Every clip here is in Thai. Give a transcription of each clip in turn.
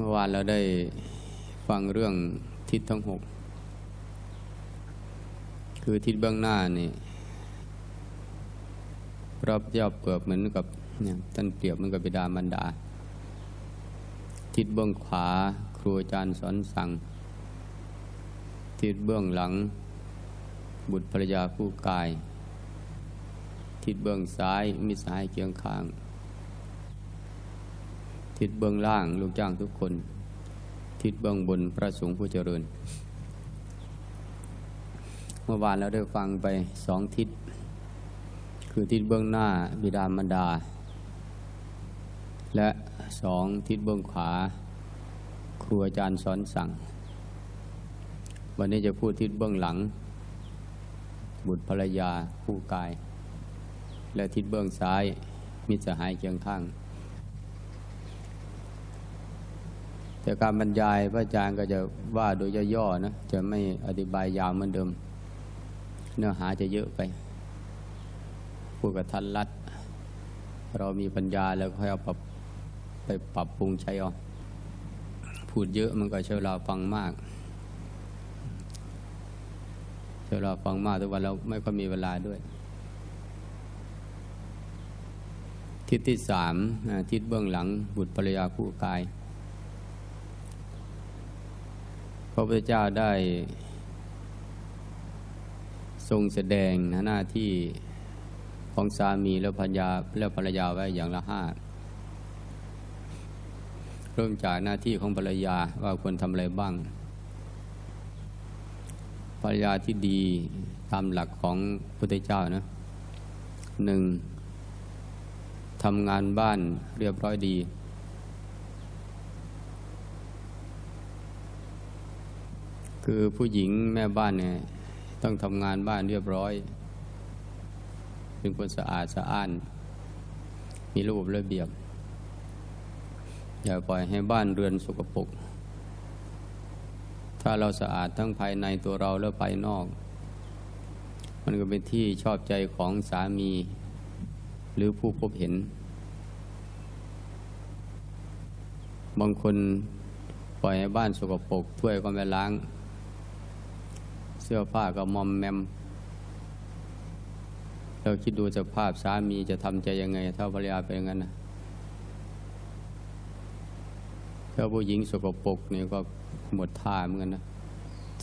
เมื่อวานเราได้ฟังเรื่องทิศทั้งหก คือทิศเบื้องหน้านี่รับยอบเปลือกเหมือนกับเนี่ยท่านเปรียบเหมือนกับบิดามารดา ทิศเบื้องขวาครูอาจารย์สอนสั่ง ทิศเบื้องหลัง บุตรภรรยาคู่กาย ทิศเบื้องซ้ายมิสหายเคียงข้าง ทิศเบื้องล่างลูกจ้างทุกคน ทิศเบื้องบนพระสงฆ์ผู้เจริญ เมื่อวานเราได้ฟังไปสองทิศ คือทิศเบื้องหน้าบิดามารดา และสองทิศเบื้องขวา ครูอาจารย์สอนสั่ง วันนี้จะพูดทิศเบื้องหลัง บุตรภรรยาคู่กาย และทิศเบื้องซ้ายมิตรสหายเคียงข้าง แต่การบรรยายพระอาจารย์ก็จะว่าโดยย่อๆนะจะไม่อธิบายยาวเหมือนเดิม เนื้อหาจะเยอะไปพูดกับทันรัด เรามีปัญญาแล้วค่อยเอาปรับไปปรับปรุงใช้เอาพูดเยอะมันก็ใช้เวลาฟังมากใช้เวลาฟังมากทุกวันเราไม่ค่อยมีเวลาด้วย ทิศที่สามทิศเบื้องหลังบุตรภรรยาคู่กาย พ ระพุทธเจ้าได้ทรงแสดงหน้าที่ของสามีและภรรยาและภรรยาไว้อย่างละห้าเริ่มจากหน้าที่ของภรรยาว่าควรทำอะไรบ้าง ภรรยาที่ดีตามหลักของพุทธเจ้านะหนึ่งทำงานบ้านเรียบร้อยดี คือผู้หญิงแม่บ้านเนี่ยต้องทำงานบ้านเรียบร้อย เป็นคนสะอาดสะอ้าน มีระบบระเบียบ อย่าปล่อยให้บ้านเรือนสกปรกถ้าเราสะอาดทั้งภายในตัวเราและภายนอก มันก็เป็นที่ชอบใจของสามี หรือผู้พบเห็น บางคนปล่อยให้บ้านสกปรกถ้วยก็ไม่ล้าง สื้อผ้าก็มอมแมม เราคิดดูสภาพสามีจะทำใจยังไง ถ้าภรรยาเป็นอย่างนั้นนะถ้าผู้หญิงสกปรกนี่ก็หมดท่าเหมือนกันนะ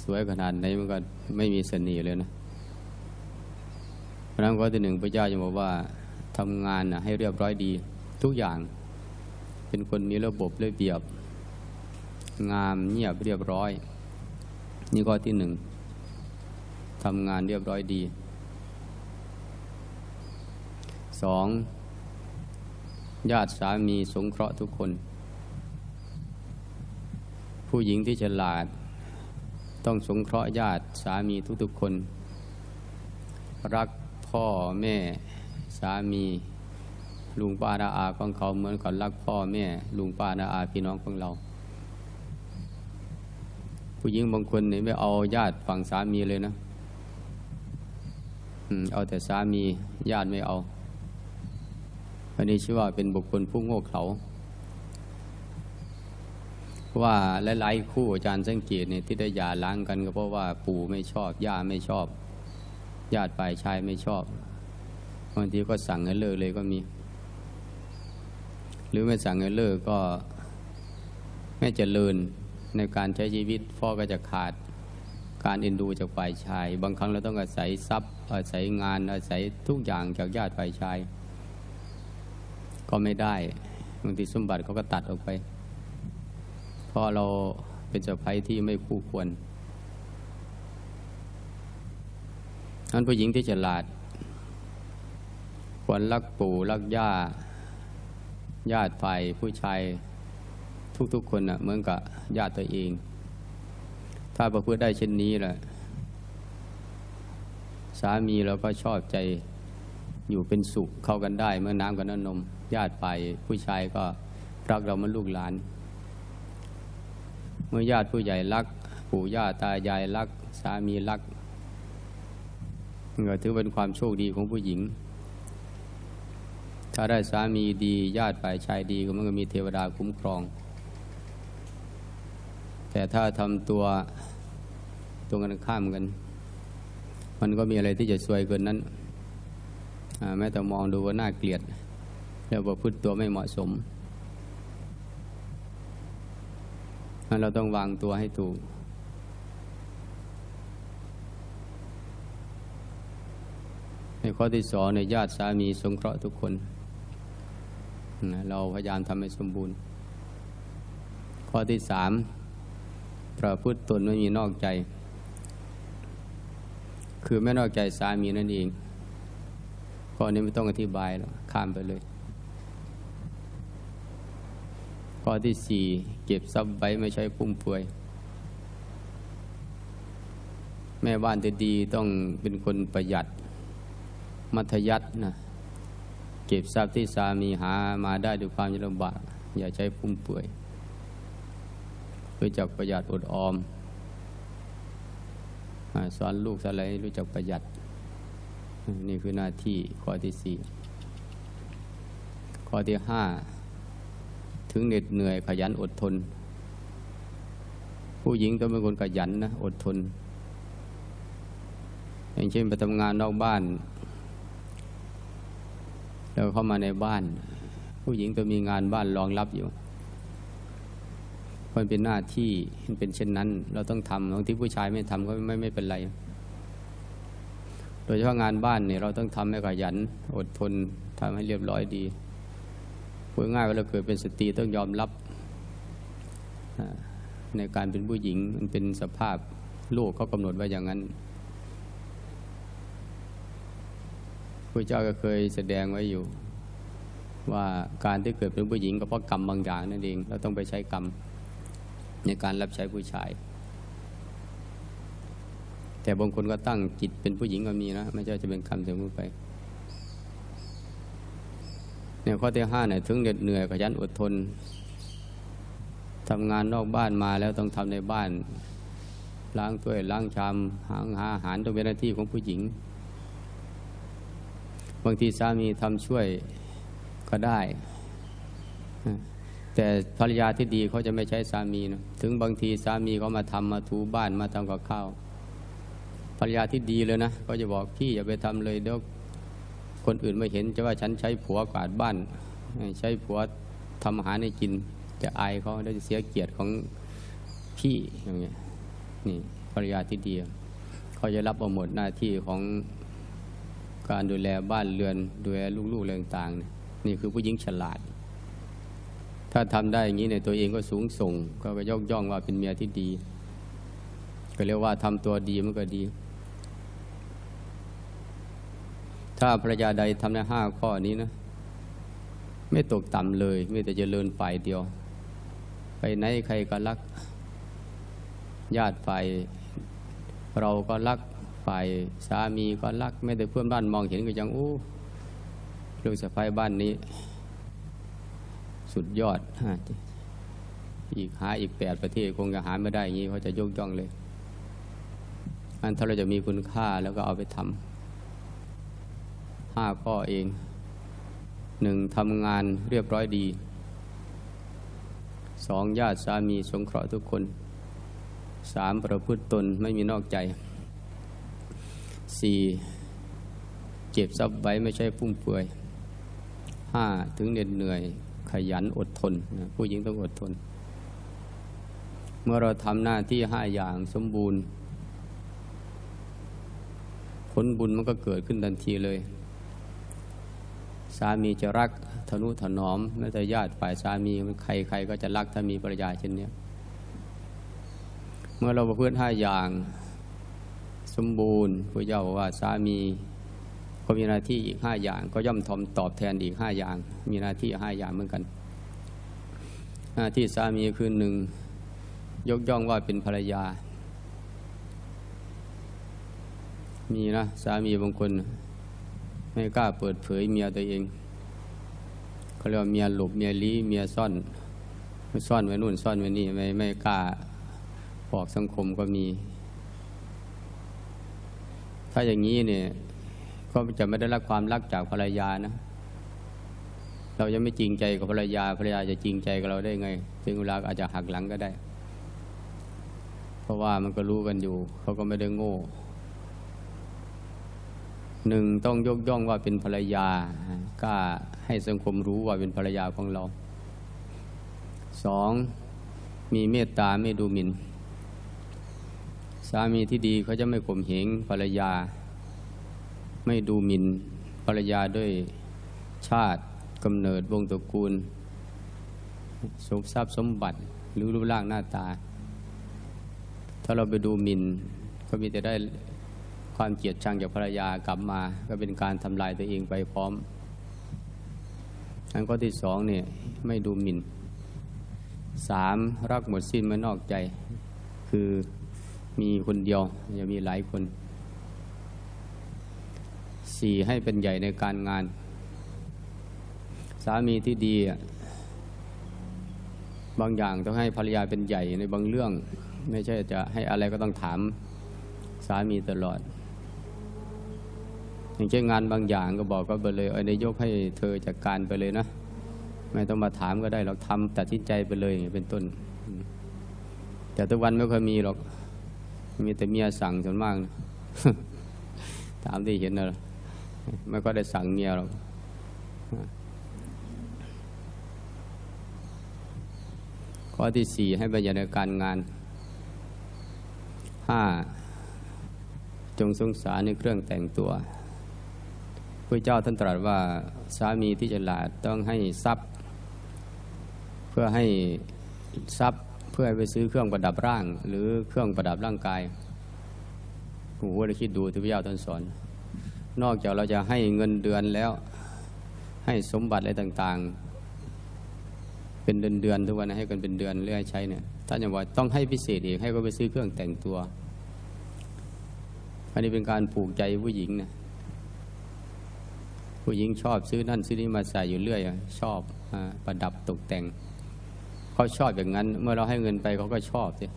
สวยขนาดไหนมันก็ไม่มีเสน่ห์เลยนะพระนั้นข้อที่หนึ่งพระเจ้าจะบอกว่าทำงานนะให้เรียบร้อยดี ทุกอย่าง เป็นคนมีระบบระเบียบ งามเงียบเรียบร้อย นี่ข้อที่หนึ่ง ทำงานเรียบร้อยดีสองญาติสามีสงเคราะห์ทุกคน ผู้หญิงที่ฉลาด ต้องสงเคราะห์ญาติสามีทุกๆคน รักพ่อแม่สามีลุงป้านาอาของเขาเหมือนกับรักพ่อแม่ลุงป้านาอาพี่น้องของเรา ผู้หญิงบางคนเนี่ยไม่เอาญาติฝั่งสามีเลยนะ เอาแต่สามีญาติไม่เอาอันนี้ชื่อว่าเป็นบุคคลผู้โง่เขลาว่าหลายๆคู่อาจารย์สังเกตเนี่ยที่ได้หย่าล้างกันก็เพราะว่าปู่ไม่ชอบย่าไม่ชอบ ญาติฝ่ายชายไม่ชอบบางทีก็สั่งให้เลิกเลยก็มี หรือไม่สั่งให้เลิกก็ไม่เจริญในการใช้ชีวิตพ่อก็จะขาด การเอ็นดูจากฝ่ายชาย บางครั้งเราต้องอาศัยทรัพย์ อาศัยงานอาศัยทุกอย่างจากญาติฝ่ายชาย ก็ไม่ได้บางทีสมบัติเขาก็ตัดออกไปเพราะเราเป็นเจ้าภัยที่ไม่คู่ควรนั้นผู้หญิงที่ฉลาด ควรรักปู่รักย่า ญาติฝ่ายผู้ชายทุกๆคนนะเหมือนกับญาติตัวเอง ถ้าประพฤติได้เช่นนี้แหละ สามีเราก็ชอบใจอยู่เป็นสุขเข้ากันได้ เมื่อน้ำกับน้ำนม ญาติฝ่ายผู้ชายก็รักเราเหมือนลูกหลาน เมื่อญาติผู้ใหญ่รัก ปู่ย่าตายายรัก สามีรักก็ถือเป็นความโชคดีของผู้หญิง ถ้าได้สามีดี ญาติฝ่ายชายดีก็มันก็มีเทวดาคุ้มครอง แต่ถ้าทำตัว ตรงกันข้ามกัน มันก็มีอะไรที่จะซวยเกินนั้นแม้แต่มองดูว่าน่าเกลียด แล้วประพฤติตัวไม่เหมาะสมงั้นเราต้องวางตัวให้ถูก ในข้อที่สองในญาติสามีสงเคราะห์ทุกคน เราพยายามทำให้สมบูรณ์ ข้อที่สามประพฤติตนไม่มีนอกใจ คือไม่นอกใจสามีนั่นเองข้อนี้ไม่ต้องอธิบายแล้วข้ามไปเลย ข้อที่สี่เก็บทรัพย์ไว้ไม่ใช่พุ่มเฟือยแม่บ้านจะดีต้องเป็นคนประหยัด มัธยัตินะเก็บทรัพย์ที่สามีหามาได้ด้วยความยากลำบาก อย่าใช้พุ่มเปื่อยรู้จักประหยัดอดออม สอนลูกสอนอะไรรู้จักประหยัด นี่คือหน้าที่ข้อที่สี่ข้อที่ห้าถึงเหน็ดเหนื่อยขยันอดทน ผู้หญิงต้องเป็นคนขยันนะอดทน อย่างเช่นไปทำงานนอกบ้าน แล้วเข้ามาในบ้าน ผู้หญิงต้องมีงานบ้านรองรับอยู่ มันเป็นหน้าที่มันเป็นเช่นนั้น เราต้องทำบางที่ผู้ชายไม่ทำก็ไม่ไม่เป็นไร โดยเฉพาะงานบ้านเนี่ยเราต้องทำให้ขยัน อดทนทำให้เรียบร้อยดีพูดง่ายว่าเราเกิดเป็นสตรีต้องยอมรับในการเป็นผู้หญิงมันเป็นสภาพโลกเขากำหนดไว้อย่างนั้นพระเจ้าก็เคยแสดงไว้อยู่ ว่าการที่เกิดเป็นผู้หญิงก็เพราะกรรมบางอย่างนั่นเอง เราต้องไปใช้กรรม ในการรับใช้ผู้ชาย แต่บางคนก็ตั้งจิตเป็นผู้หญิงก็มีนะ ไม่ใช่จะเป็นคำเสมอไปเนี่ยข้อที่ห้าเนี่ยถึงเหน็ดเหนื่อยขยันอดทนทำงานนอกบ้านมาแล้วต้องทำในบ้าน ล้างถ้วยล้างชามหาอาหารต้องเป็นหน้าที่ของผู้หญิง บางทีสามีทำช่วยก็ได้ แต่ภรรยาที่ดีเขาจะไม่ใช้สามีนะถึงบางทีสามีเขามาทำมาถูบ้านมาทำกับข้าวภรรยาที่ดีเลยนะก็จะบอกพี่อย่าไปทำเลยเดี๋ยวคนอื่นไม่เห็นจะว่าฉันใช้ผัวกวาดบ้าน ใช้ผัวทำอาหารให้กิน จะอายเขาได้จะเสียเกียรติของพี่อย่างเงี้ยนี่ภรรยาที่ดีเขาจะรับเอาหมดหน้าที่ของการดูแลบ้านเรือนดูแลลูกๆเรื่องต่างๆนี่คือผู้หญิงฉลาด ถ้าทำได้อย่างนี้เนี่ยตัวเองก็สูงส่ง ก็ยกย่องว่าเป็นเมียที่ดี ก็เรียกว่าทำตัวดีมันก็ดี ถ้าภรรยาใดทำได้ห้าข้อนี้นะ ไม่ตกต่ำเลย ไม่แต่จะเจริญฝ่ายเดียว ไปไหนใครก็รัก ญาติฝ่ายเราก็รักฝ่ายสามีก็รัก ไม่แต่เพื่อนบ้านมองเห็นก็ยังโอ้ลูกสะพ้ายบ้านนี้ สุดยอด อีกหาอีกแปดประเทศคงจะหาไม่ได้อย่างนี้เขาจะยกย่องเลยอันถ้าเราจะมีคุณค่าแล้วก็เอาไปทำห้าข้อเองหนึ่งทำงานเรียบร้อยดีสองญาติสามีสงเคราะห์ทุกคนสามประพฤติตนไม่มีนอกใจสี่เก็บทรัพย์ไว้ไม่ใช่ฟุ่มเฟือยห้าถึงเหน็ดเหนื่อย ยันอดทนนะผู้หญิงต้องอดทน เมื่อเราทำหน้าที่ห้าอย่างสมบูรณ์ ผลบุญมันก็เกิดขึ้นทันทีเลย สามีจะรักทนุถนอมแม้แต่ญาติฝ่ายสามีใครใครก็จะรักถ้ามีภรรยาเช่นนี้เมื่อเราประพฤติห้าอย่าง สมบูรณ์พระเจ้าว่าสามี ก็มีหน้าที่อีกห้าอย่าง ก็ย่อมทอมตอบแทนอีกห้าอย่าง มีหน้าที่ห้าอย่างเหมือนกัน หน้าที่สามีคือหนึ่งยกย่องว่าเป็นภรรยา มีนะ สามีบางคน ไม่กล้าเปิดเผยเมียตัวเองเขาเรียกว่าเมียหลบเมียลี้เมียซ่อนซ่อนไว้นู่นซ่อนไว้นี่ไม่ไม่กล้าบอกสังคมก็มี ถ้าอย่างนี้เนี่ย ก็จะไม่ได้รับความรักจากภรรยานะ เราจะไม่จริงใจกับภรรยาภรรยาจะจริงใจกับเราได้ไงถึงเวลาอาจจะหักหลังก็ได้ เพราะว่ามันก็รู้กันอยู่เขาก็ไม่ได้โง่หนึ่งต้องยกย่องว่าเป็นภรรยากล้าให้สังคมรู้ว่าเป็นภรรยาของเราสองมีเมตตาไม่ดูหมิน่น สามีที่ดีเขาจะไม่ข่มเหงภรรยา ไม่ดูหมิ่นภรรยาด้วยชาติกำเนิดวงตระกูล สมทรัพย์สมบัติหรือรูปร่างหน้าตา ถ้าเราไปดูหมิน่นก็มีแต่ได้ความเกลียดชังจากภรรยากลับมา ก็เป็นการทำลายตัวเองไปพร้อมอันข้อที่สองเนี่ยไม่ดูหมิน่นสามรักหมดสิ้นไม่นอกใจ คือมีคนเดียวอย่ามีหลายคน สี่ให้เป็นใหญ่ในการงาน สามีที่ดี บางอย่างต้องให้ภรรยาเป็นใหญ่ในบางเรื่อง ไม่ใช่จะให้อะไรก็ต้องถามสามีตลอด อย่างเช่นงานบางอย่างก็บอกก็ไปเลยเออในยกให้เธอจัดกการไปเลยนะ ไม่ต้องมาถามก็ได้เราทำตัดสินใจไปเลยเป็นต้น แต่ทุกวันไม่เคยมีหรอกมีแต่เมียสั่งส่วนมากนะถามที่เห็นนะ ไม่ก็ได้สั่งเมียหรอกข้อที่สี่ให้บรรยากาศการงานห้าจงสงสารในเครื่องแต่งตัวพระเจ้าท่านตรัสว่าสามีที่ฉลาดต้องให้ทรัพย์ เพื่อให้ทรัพย์เพื่อไปซื้อเครื่องประดับร่าง หรือเครื่องประดับร่างกายโอ้โหเราคิดดูที่พระเจ้าท่านสอน นอกจากเราจะให้เงินเดือนแล้ว ให้สมบัติอะไรต่างๆ เป็นเดือนเดือนทุกวันให้กันเป็นเดือนเรื่อยใช้เนี่ยท่านยังบอกต้องให้พิเศษอีกให้ก็ไปซื้อเครื่องแต่งตัว อันนี้เป็นการผูกใจผู้หญิงนะผู้หญิงชอบซื้อนั่นซื้อนี่มาใส่อยู่เรื่อยชอบอประดับตกแต่งเขาชอบอย่างนั้น เมื่อเราให้เงินไปเขาก็ชอบสิ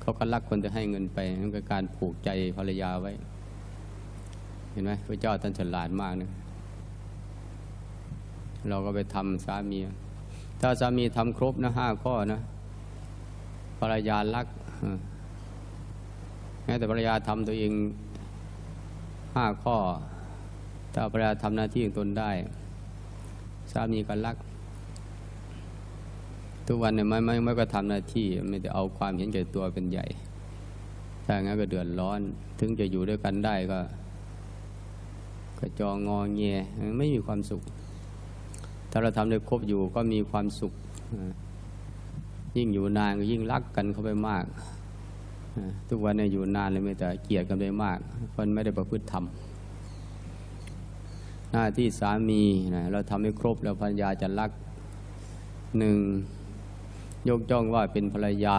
เขาก็รักคนจะให้เงินไปนั่นคือการผูกใจภรรยาไว้ เห็นไหมพระเจ้าท่านฉลาดมากนะเราก็ไปทำสามี ถ้าสามีทำครบนะห้าข้อนะภรรยารักแม้แต่ภรรยาทำตัวเองห้าข้อ ถ้าภรรยาทำหน้าที่ของตนได้ สามีก็รัก ทุกวันเนี่ยไม่ไม่ไม่ก็ทำหน้าที่ไม่ได้เอาความเห็นแก่ตัวเป็นใหญ่ ถ้างั้นก็เดือดร้อน ถึงจะอยู่ด้วยกันได้ก็ ก็จองงอเงียไม่มีความสุข ถ้าเราทำได้ครบอยู่ก็มีความสุข ยิ่งอยู่นานก็ยิ่งรักกันเข้าไปมาก ทุกวันนี่ยอยู่นานเลยไม่แต่เกลียดกันไปมาก คนไม่ได้ประพฤติธรรมหน้าที่สามีนะเราทำให้ครบแล้วภรรยาจะรักหนึ่งยกย่องว่าเป็นภรรยา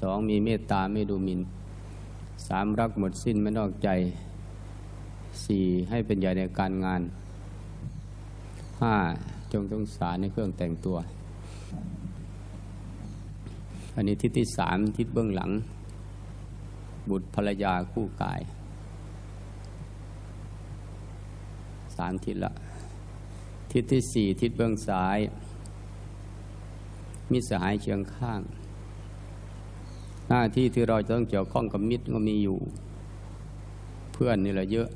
สองมีเมตตาไม่ดูหมิน่นสามรักหมดสิ้นไม่นอกใจ สี่ให้เป็นใหญ่ในการงานห้าจงสงสารในเครื่องแต่งตัว อันนี้ทิศที่สามทิศเบื้องหลัง บุตรภรรยาคู่กายสามทิศละ ทิศที่สี่ทิศเบื้องซ้าย มิสหายเชียงข้าง หน้าที่ที่เราจะต้องเกี่ยวข้องกับมิตรก็มีอยู่ เพื่อนนี่แหละเยอะ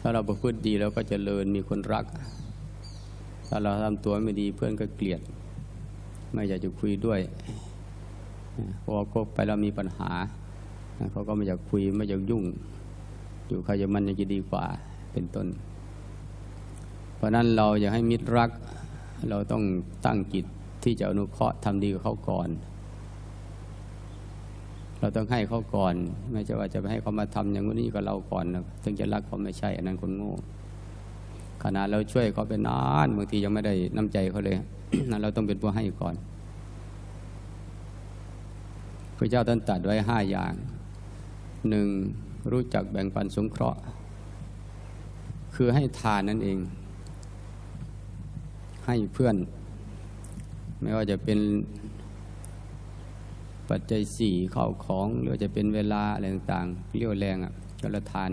ถ้าเราประพฤติดีแล้วก็จเจริญมีคนรัก ถ้าเราทำตัวไม่ดีเพื่อนก็เกลียด ไม่อยากจะคุยด้วยพอคบไปแล้วมีปัญหา เขาก็ไม่อยากคุยไม่อยากยุ่ง อยู่ใครจะมันยังจะดีกว่าเป็นต้น เพราะนั้นเราอยากให้มิตรรัก เราต้องตั้งจิตที่จะอนุเคราะห์ทำดีกับเขาก่อน เราต้องให้เขาก่อน ไม่ใช่ว่าจะไปให้เขามาทำอย่างนี้กับเราก่อนนะถึงจะรักเขาไม่ใช่ อันนั้นคนโง่ขณะเราช่วยเขาเป็นนานบางทียังไม่ได้น้ำใจเขาเลยนั้นเราต้องเป็นผู้ให้ก่อนพระเจ้าท่านตัดไว้ห้าอย่างหนึ่งรู้จักแบ่งปันสงเคราะห์ คือให้ทานนั่นเอง ให้เพื่อน ไม่ว่าจะเป็น ปัจจัยสี่ข้าวของหรือจะเป็นเวลาอะไรต่างๆเรียวแรงอะก็ละทาน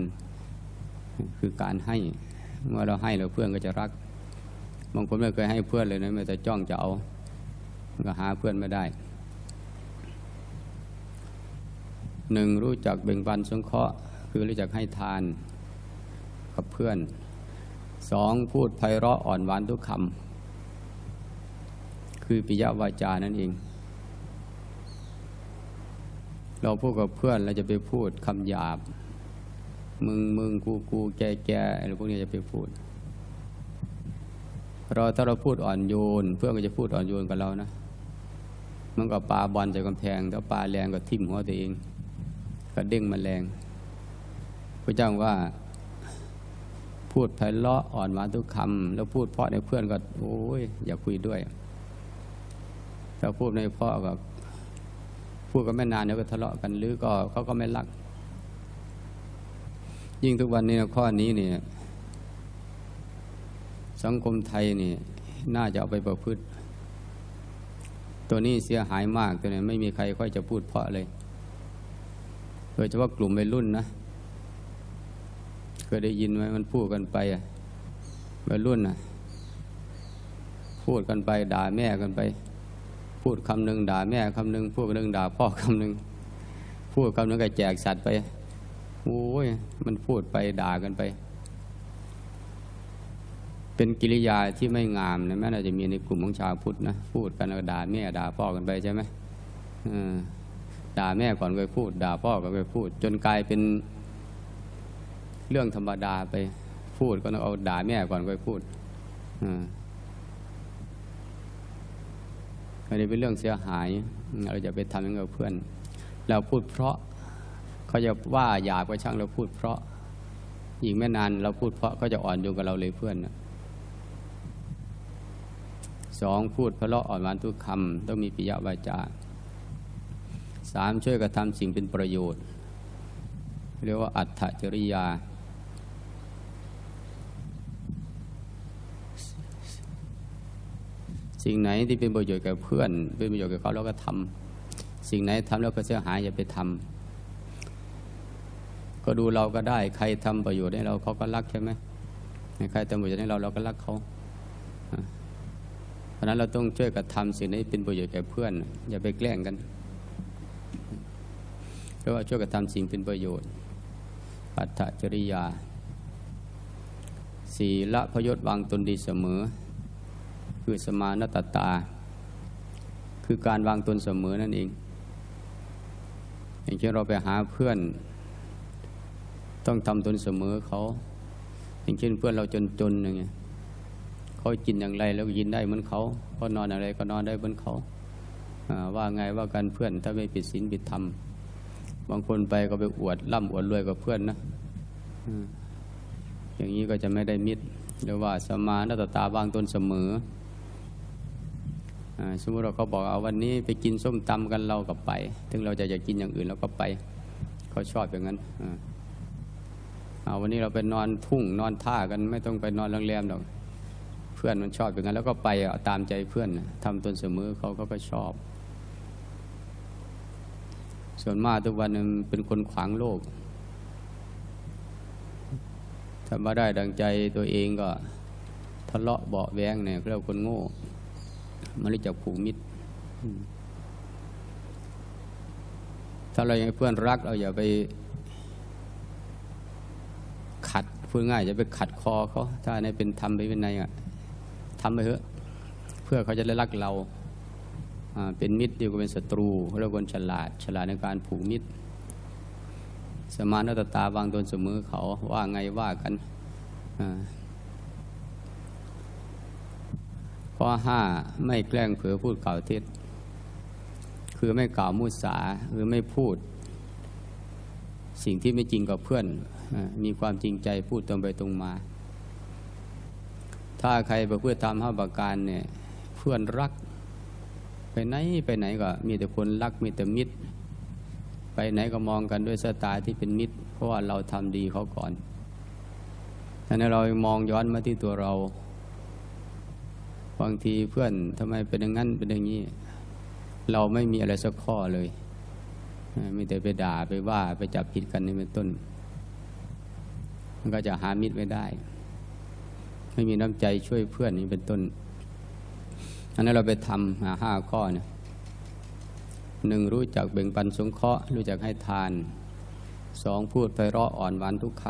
คือการให้เมื่อเราให้เราเพื่อนก็จะรักบางคนไม่เคยให้เพื่อนเลยนะไม่แต่จ้องจะเอาก็หาเพื่อนไม่ได้หนึ่งรู้จักเบ่งปันสงเคราะห์คือรู้จักให้ทานกับเพื่อนสองพูดไพเราะอ่อนหวานทุกคำคือปิยวาจานั่นเอง เราพูดกับเพื่อนเราจะไปพูดคำหยาบ มึงมึงกูกูแกแกอะไรพวกนี้จะไปพูด เราถ้าเราพูดอ่อนโยน เพื่อนก็จะพูดอ่อนโยนกับเรานะมันก็ปลาบอลใส่กำแพงถ้าปลาแรงก็ทิ่มหัวตัวเอง ก็เด้งมาแรงพระเจ้าว่า พูดไพเราะอ่อนหวานทุกคำแล้วพูดเพราะในเพื่อนก็ โอ้ยอย่าคุยด้วย ถ้าพูดในเพราะก็ พูดกันไม่นานเดี๋ยวก็ทะเลาะกันหรือก็เขาก็ไม่รัก ยิ่งทุกวันนี้ข้อนี้เนี่ยสังคมไทยนี่น่าจะเอาไปประพฤติ ตัวนี้เสียหายมากตัวนี้ไม่มีใครค่อยจะพูดเพราะเลยโดยเฉพาะกลุ่มวัยรุ่นนะเคยได้ยินไหมมันพูดกันไปอะวัยรุ่นนะพูดกันไปด่าแม่กันไป พูดคำหนึ่งด่าแม่คำหนึ่งพูดคำหนึ่งด่าพ่อคำหนึ่งพูดคำหนึ่งก็แจกสัตว์ไปโอ้ยมันพูดไปด่ากันไป เป็นกิริยาที่ไม่งามนะแม้เราจะมีในกลุ่มของชาวพุทธนะพูดกันแล้วด่าแม่ด่าพ่อกันไปใช่ไหมด่าแม่ก่อนก็พูด ด่าพ่อก็ไปพูด จนกลายเป็นเรื่องธรรมดาไปพูดก็ต้องเอาด่าแม่ก่อนก็พูดอ นนี้เป็นเรื่องเสียหาย เราจะไปทำอย่างกับเพื่อน เราพูดเพราะเขาจะว่าหยาบก็ช่างเราพูดเพราะยิ่งไม่นานเราพูดเพราะก็จะอ่อนโยนกับเราเลยเพื่อนสองพูดเพราะอ่อนหวานทุกคำต้องมีปิยวาจาสามช่วยกระทำสิ่งเป็นประโยชน์ เรียกว่าอัตถจริยา สิ่งไหนที่เป็นประโยชน์แก่เพื่อน เป็นประโยชน์แก่เขาเราก็ทำสิ่งไหนทำแล้วก็เสียหายอย่าไปทำก็ดูเราก็ได้ใครทำประโยชน์ให้เราเขาก็รักใช่ไหมใครทำประโยชน์ให้เราเราก็รักเขาเพราะนั้นเราต้องช่วยกระทำสิ่งนี้เป็นประโยชน์แก่เพื่อน อย่าไปแกล้งกันเพราะว่าช่วยกระทำสิ่งเป็นประโยชน์อัตถจริยาสีละพยศวางตนดีเสมอ คือสมานตตา คือการวางตนเสมอนั่นเอง อย่างเช่นเราไปหาเพื่อน ต้องทำตนเสมอเขา อย่างเช่นเพื่อนเราจนๆอย่างเงี้ยเขากินอย่างไรแล้วกินได้เหมือนเขาเขานอนอะไรก็นอนได้เหมือนเขาว่าไงว่ากันเพื่อนถ้าไม่ผิดศีลผิดธรรมบางคนไปก็ไปอวดร่ำอวดรวยกับเพื่อนนะอย่างนี้ก็จะไม่ได้มิตรหรือว่าสมานาตตาบางตนเสมอ สมมติเราเขาบอกเอาวันนี้ไปกินส้มตำกันเราก็ไป ถึงเราจะอยากกินอย่างอื่นเราก็ไปเขาชอบอย่างนั้นเอาวันนี้เราไปนอนทุ่งนอนท่ากันไม่ต้องไปนอนโรงแรมหรอกเพื่อนมันชอบอย่างนั้น แล้วก็ไปตามใจเพื่อนทำตนเสมอเขาก็ก็ชอบ ส่วนมากทุกวันนึงเป็นคนขวางโลกทำมาได้ดังใจตัวเองก็ทะเลาะเบาแวงเนี่ยเรียกคนโง่ มันรู้จักผูกมิตร ถ้าเราอยากให้เพื่อนรัก เราอย่าไป ขัดพูดง่ายอย่าไปขัดคอเขา ถ้าในเป็นทำไปเป็นไงอะทำไปเถอะ เพื่อเขาจะได้รักเราเป็นมิตรดีกว่าเป็นศัตรูเราคนฉลาด ฉลาดในการผูกมิตร สมานตตาบางตนเสมอเขาว่าไงว่ากัน ข้อห้าไม่แกล้งเผือพูดกล่าวเท็จคือไม่กล่าวมุสาหรือไม่พูด สิ่งที่ไม่จริงกับเพื่อน มีความจริงใจพูดตรงไปตรงมา ถ้าใครประพฤติตามห้าประการเนี่ยเพื่อนรัก ไปไหนไปไหนก็มีแต่คนรักมีแต่มิตร ไปไหนก็มองกันด้วยสายตาที่เป็นมิตร เพราะว่าเราทำดีเขาก่อนถ้าเรามองย้อนมาที่ตัวเรา บางทีเพื่อนทำไมเป็นอย่างนั้นเป็นอย่างนี้ เราไม่มีอะไรสักข้อเลยมีแต่ไปด่าไปว่าไปจับผิดกันนี่เป็นต้น มันก็จะหามิตรไม่ได้ ไม่มีน้ำใจช่วยเพื่อนนี่เป็นต้น อันนั้นเราไปทำหาห้าข้อเนี่ยหนึ่งรู้จักแบ่งปันสงเคราะห์รู้จักให้ทานสองพูดไพเราะอ่อนหวานทุกค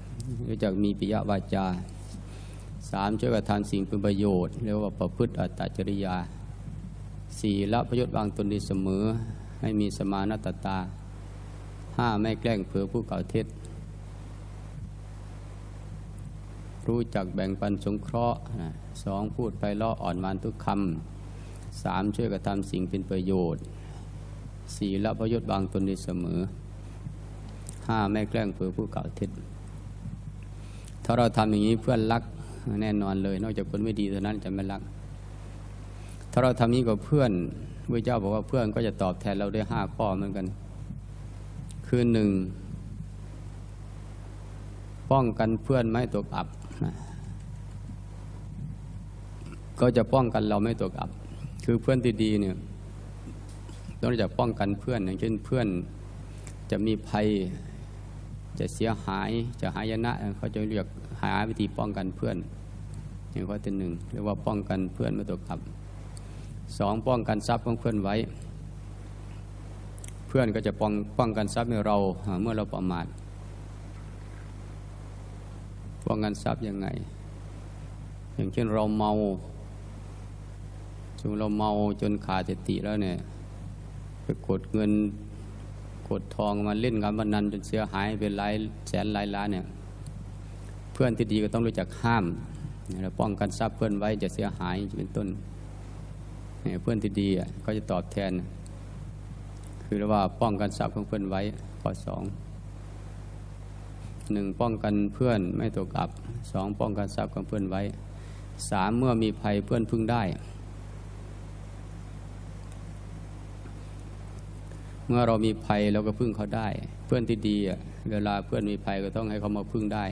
ำรู้จักมีปิยวาจา สามช่วยกระทำสิ่งเป็นประโยชน์เรียกว่าประพฤติอัตจริยาสี่ละประโยชน์วางตนดีเสมอ ให้มีสมานตตาห้าไม่แกล้งเผือผู้เก่าเท็จ รู้จักแบ่งปันสงเคราะห์สองพูดไพเราะอ่อนหวานทุกคำสามช่วยกระทำสิ่งเป็นประโยชน์สี่ละประโยชน์วางตนดีเสมอห้าไม่แกล้งเผือผู้เก่าเท็จถ้าเราทำอย่างนี้เพื่อนรัก แน่นอนเลย นอกจากคนไม่ดีเท่านั้นจะไม่รัก ถ้าเราทำนี้กับเพื่อนพระเจ้าบอกว่าเพื่อนก็จะตอบแทนเราได้ห้าข้อเหมือนกัน คือหนึ่งป้องกันเพื่อนไม่ตกอับก็จะป้องกันเราไม่ตกอับ คือเพื่อนที่ดีเนี่ยต้องจะป้องกันเพื่อนอย่างเช่นเพื่อนจะมีภัย จะเสียหายจะหายนะเขาจะเรียกหาวิธีป้องกันเพื่อนอย่างข้อที่หนึ่งเรียกว่าป้องกันเพื่อนม่ตกอับสองป้องกันทรัพย์ของเพื่อนไว้ เพื่อนก็จะป้องป้องกันทรัพย์ให้เราเมื่อเราประมาทป้องกันทรัพย์ยังไง อย่างเช่นเราเมาจนเราเมาจนขาดสติแล้วเนี่ยไปกดเงิน ดทองมาเล่นการพนันจนเสียหายเป็นหลายแสนหลายล้านเนี่ยเพื่อนที่ดีก็ต้องรู้จักห้ามเราป้องกันทรัพย์เพื่อนไว้จะเสียหายเป็นต้นเพื่อนที่ดีก็จะตอบแทน คือเรียกว่าป้องกันทรัพย์ของเพื่อนไว้ข้อสองหนึ่งป้องกันเพื่อนไม่ตกอับสองป้องกันทรัพย์ของเพื่อนไว้สามเมื่อมีภัยเพื่อนพึ่งได้ เมื่อเรามีภัยเราก็พึ่งเขาได้ เพื่อนที่ดีเวลาเพื่อนมีภัยก็ต้องให้เขามาพึ่งได้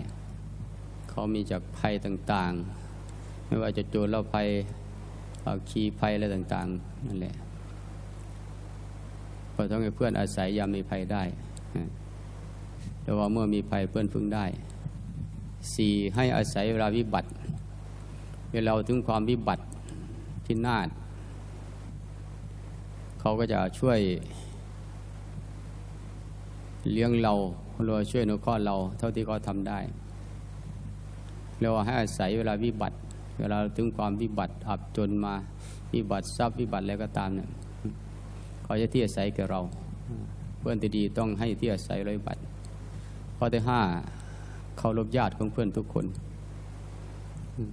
เขามีจากภัยต่างๆ ไม่ว่าจะโจรเล่าภัยขีภัยอะไรต่างๆนั่นแหละก็ต้องให้เพื่อนอาศัยยามมีภัยได้แต่ว่าเมื่อมีภัยเพื่อนพึ่งได้สี่ให้อาศัยเวลาวิบัติ เวลาถึงความวิบัติพินาศเขาก็จะช่วย เลี้ยงเราหรือช่วยนุเคราะห์เรา เท่าที่เขาทำได้เราให้อาศัยเวลาวิบัติ เวลาถึงความวิบัติอับจนมาวิบัติทรัพย์วิบัติอะไรก็ตามเนี่ยเขาจะที่อาศัยแก่เรา เพื่อนที่ดีต้องให้ที่อาศัยร้อยบัติข้อที่ห้าเคารพญาติของเพื่อนทุกคน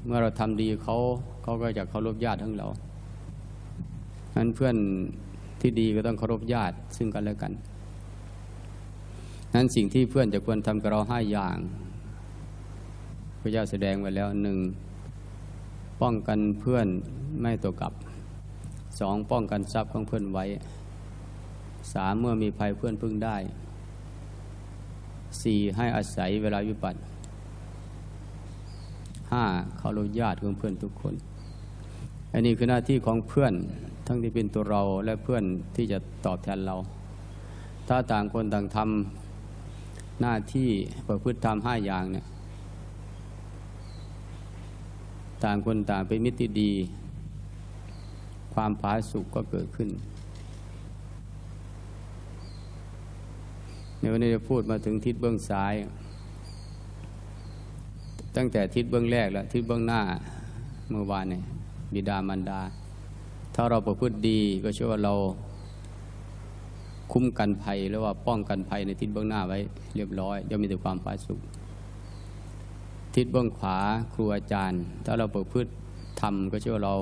เมื่อเราทำดีเขาเขาก็จะเคารพญาติทั้งเรานั้นเพื่อนที่ดีก็ต้องเคารพญาติซึ่งกันและกัน นั้นสิ่งที่เพื่อนจะควรทำกับเราห้าอย่าง พระเจ้าแสดงไว้แล้วหนึ่งป้องกันเพื่อนไม่ตกกับสองป้องกันทรัพย์ของเพื่อนไว้สามเมื่อมีภัยเพื่อนพึ่งได้สี่ให้อาศัยเวลาวิบัติห้าเคารพญาติของเพื่อนทุกคน อันนี้คือหน้าที่ของเพื่อนทั้งที่เป็นตัวเราและเพื่อนที่จะตอบแทนเรา ถ้าต่างคนต่างทำ หน้าที่ประพฤติทำห้าอย่างเนี่ยต่างคนต่างเป็นมิตรดี ความผาสุกก็เกิดขึ้น ในวันนี้จะพูดมาถึงทิศเบื้องซ้าย ตั้งแต่ทิศเบื้องแรกแล้วทิศเบื้องหน้าเมื่อวานเนี่ยบิดามารดา ถ้าเราประพฤติดีก็เชื่อว่าเรา คุ้มกันภัยหรือว่าป้องกันภัยในทิศเบื้องหน้าไว้เรียบร้อยย่อมมีแต่ความผาสุกทิศเบื้องขวาครูอาจารย์ ถ้าเราประพฤติทำก็เชื่อว่าเรา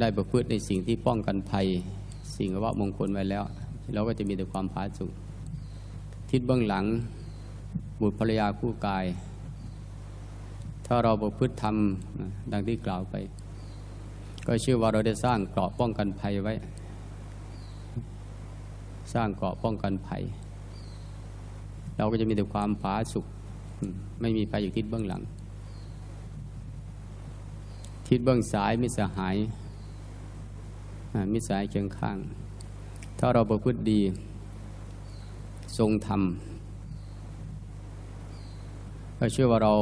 ได้ประพฤติในสิ่งที่ป้องกันภัย สิ่งว่ามงคลไว้แล้ว เราก็จะมีแต่ความผาสุกทิศเบื้องหลังบุตรภรรยาคู่กาย ถ้าเราประพฤติทำดังที่กล่าวไป ก็เชื่อว่าเราได้สร้างเกราะป้องกันภัยไว้ สร้างเกราะป้องกันภัย เราก็จะมีแต่ความผาสุกไม่มีภัยอยู่ทิศเบื้องหลัง ทิศเบื้องซ้ายมิสหายมิสหายเคียงข้าง ถ้าเราประพฤติดี ทรงธรรมก็เชื่อว่าเรา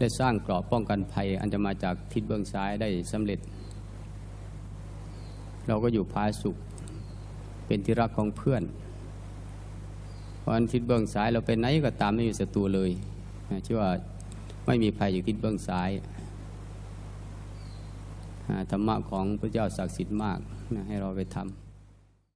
ได้สร้างกรอบป้องกันภัย อันจะมาจากทิศเบื้องซ้ายได้สำเร็จ เราก็อยู่พาสุข เป็นที่รักของเพื่อนเพราะฉะนั้นทิศเบื้องซ้ายเราไปไหนก็ตามไม่มีศัตรูเลยชื่อว่าไม่มีภัยอยู่ทิศเบื้องซ้ายธรรมะของพระเจ้าศักดิ์สิทธิ์มากให้เราไปทำ